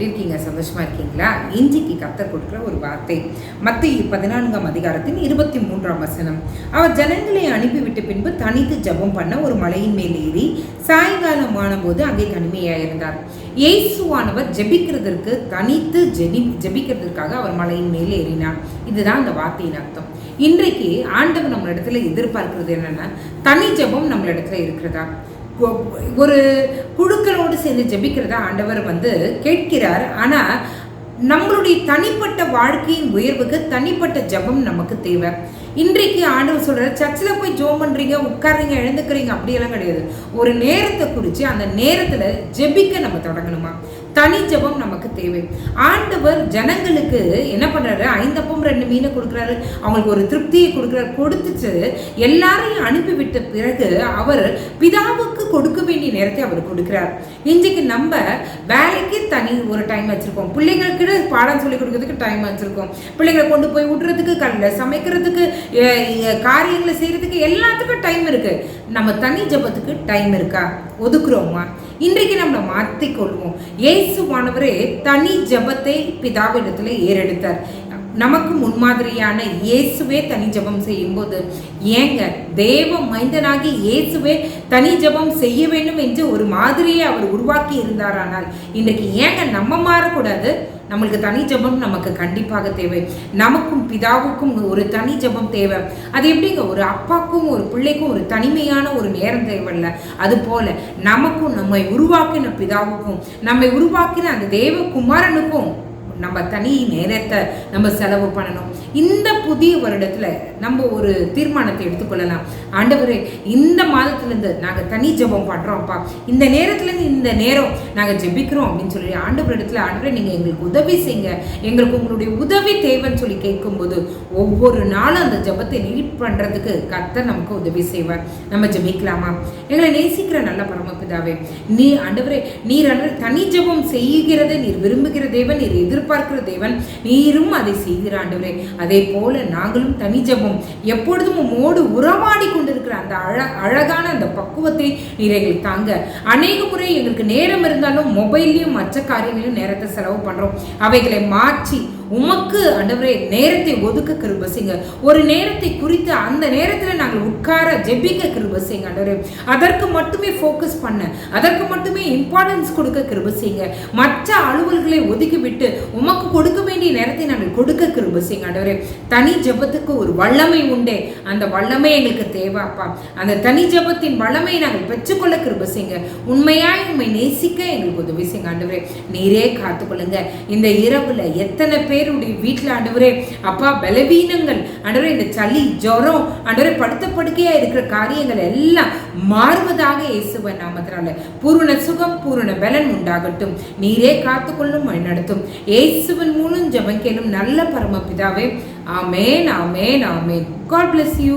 இருக்கீங்க சதவெஷ்மா இருக்கீங்களா? இன்றைக்கு கத்தர் கொடுக்கிற ஒரு வார்த்தை. மத்திய பதினான்காம் அதிகாரத்தின் இருபத்தி மூன்றாம் வசனம். அவர் ஜனங்களை அனுப்பிவிட்ட பின்பு தனித்து ஜெபம் பண்ண ஒரு மலையின் மேல் ஏறி சாயங்காலம் போது அங்கே தனிமையாயிருந்தார். இயேசுவானவர் ஜெபிக்கிறதற்கு தனித்து ஜெபி ஜெபிக்கிறதற்காக அவர் மலையின் மேல் ஏறினார். இதுதான் அந்த வார்த்தையின் அர்த்தம். இன்றைக்கு ஆண்டவர் நம்மளிடத்துல எதிர்பார்க்கிறது என்னன்னா தனி ஜெபம் நம்மளிடத்துல இருக்கிறதா? ஒரு குழுக்களோடு சேர்ந்து ஜெபிக்கிறத ஆண்டவர் வந்து கேட்கிறார். ஆனால் நம்மளுடைய தனிப்பட்ட வாழ்க்கையின் உயர்வுக்கு தனிப்பட்ட ஜெபம் நமக்கு தேவை. இன்றைக்கு ஆண்டவர் சொல்கிற சர்ச்சில் போய் ஜோம் பண்ணுறீங்க உட்காருங்க எழுந்துக்கிறீங்க அப்படியெல்லாம் கிடையாது. ஒரு நேரத்தை குறித்து அந்த நேரத்தில் ஜெபிக்க நம்ம தொடங்கணுமா? தனி ஜெபம் நமக்கு தேவை. ஆண்டவர் ஜனங்களுக்கு என்ன பண்ணுறாரு ஐந்தப்பம் ரெண்டு மீனை கொடுக்குறாரு. அவங்களுக்கு ஒரு திருப்தியை கொடுக்குறாரு. கொடுத்துட்டு எல்லாரையும் அனுப்பிவிட்ட பிறகு அவர் பிதாவுக்கு கொடுக்க வேண்டிய நேரத்தை அவர் கொடுக்குறார். இன்றைக்கு நம்ம வேலைக்கு தனி ஒரு டைம் வச்சுருக்கோம். பிள்ளைங்களுக்கு பாடம் சொல்லி கொடுக்கறதுக்கு டைம் வச்சுருக்கோம். பிள்ளைங்களை கொண்டு போய் விடுறதுக்கு கல்ல சமைக்கிறதுக்கு காரியங்களை செய்கிறதுக்கு எல்லாத்துக்கும் டைம் இருக்குது நம்ம தனி ஜெபத்துக்கு டைம் இருக்கா? ஒதுக்குறோமா? இன்றைக்கு நம்மளை மாற்றிக்கொள்வோம் இயேசுவானவரே தனி ஜெபத்தை பிதாவிடத்தில் ஏறெடுத்தார். நமக்கு முன்மாதிரியான இயேசுவே தனி ஜெபம் செய்யும்போது ஏங்க தேவ மைந்தனாகி இயேசுவே தனி ஜெபம் செய்ய வேண்டும் என்று ஒரு மாதிரியை அவர் உருவாக்கி இருந்தாரானால் இன்றைக்கு ஏங்க நம்ம மாறக்கூடாது? நம்மளுக்கு தனி ஜெபம் நமக்கு கண்டிப்பாக தேவை. நமக்கும் பிதாவுக்கும் ஒரு தனி ஜெபம் தேவை. அது எப்படிங்க? ஒரு அப்பாக்கும் ஒரு பிள்ளைக்கும் ஒரு தனிமையான ஒரு நேரம் தேவையில்ல. அது போல நமக்கும் நம்மை உருவாக்கின பிதாவுக்கும் நம்மை உருவாக்கின அந்த தேவ குமாரனுக்கும் நம்ம தனி நேரத்தை நம்ம செலவு பண்ணணும். இந்த புதிய வருடத்தில் நம்ம ஒரு தீர்மானத்தை எடுத்துக்கொள்ளலாம். ஆண்டவரே இந்த மாதத்துலேருந்து நாங்கள் தனி ஜெபம் பண்ணுறோம்ப்பா இந்த நேரத்துலேருந்து இந்த நேரம் நாங்கள் ஜெபிக்கிறோம் அப்படின்னு சொல்லி ஆண்டவர் இடத்துல ஆண்டவரே நீங்கள் எங்களுக்கு உதவி செய்யுங்க. எங்களுக்கு உங்களுடைய உதவி தேவைன்னு சொல்லி கேட்கும்போது ஒவ்வொரு நாளும் அந்த ஜெபத்தை லீட் பண்ணுறதுக்கு கர்த்தர் நமக்கு உதவி செய்வார். நம்ம ஜெபிக்கலாமா? எங்களை நேசிக்கிற நல்ல பரமபிதாவே நீ ஆண்டவரே நீர் ஆண்டவரே தனி ஜெபம் செய்கிறதை நீர் விரும்புகிற தேவன் நீர் எதிர்பார்க்கிற தேவன் நீரும் அதை செய்கிற ஆண்டவரே. அதே போல நாங்களும் தனி ஜெபம். எப்பொழுதும் உம்மோடு உறவாடி கொண்டிருக்கிற அந்த அழ அழகான அந்த பக்குவத்தை நீர் எங்களுக்கு தாங்க. அநேக முறை எங்களுக்கு நேரம் இருந்தாலும் மொபைல்லையும் மற்ற காரியங்களையும் நேரத்தை செலவு பண்றோம். அவைகளை மாற்றி உமக்கு ஆண்டவரே நேரத்தை ஒதுக்க கிருப செய்யுங்க. ஒரு நேரத்தை குறித்து அந்த நேரத்தில் நாங்கள் உட்கார ஜெபிக்க கிருப செய்யுங்க ஆண்டவரே. அதற்கு மட்டுமே ஃபோக்கஸ் பண்ண. அதற்கு மட்டுமே இம்பார்ட்டன்ஸ் கொடுக்க கிருப செய்யுங்க. மற்ற அலுவல்களை ஒதுக்கிவிட்டு உமக்கு கொடுக்க வேண்டிய நேரத்தை நாங்கள் கொடுக்க கிருப செய்யுங்க ஆண்டவரே. தனி ஜெபத்துக்கு ஒரு வல்லமை உண்டே. அந்த வல்லமை எங்களுக்கு தேவை அப்பா. அந்த தனி ஜெபத்தின் வல்லமையை நாங்கள் பெற்றுக்கொள்ள கிருப செய்யுங்க. உண்மையாய் உண்மை நேசிக்க எங்களுக்கு உதவி செய்யுங்க ஆண்டவரே. நீரே காத்துக்கொள்ளுங்க. இந்த இரவுல எத்தனை பேர் பேருடைய வீட்டில் ஆண்டவரே அப்பா பலவீனங்கள் ஆண்டவரே இந்த சளி ஜுரம் ஆண்டவரே படுத்த படுக்கையாக இருக்கிற காரியங்கள் எல்லாம் மாறுவதாக இயேசுவன் நாமத்தினால. பூரண சுகம் பூரண பலன் உண்டாகட்டும். நீரே காத்துக்கொள்ளும் வழிநடத்தும் இயேசுவின் மூலம் ஜபம் கேளும் நல்ல பரமபிதாவே. ஆமேன் ஆமேன் ஆமேன். God bless you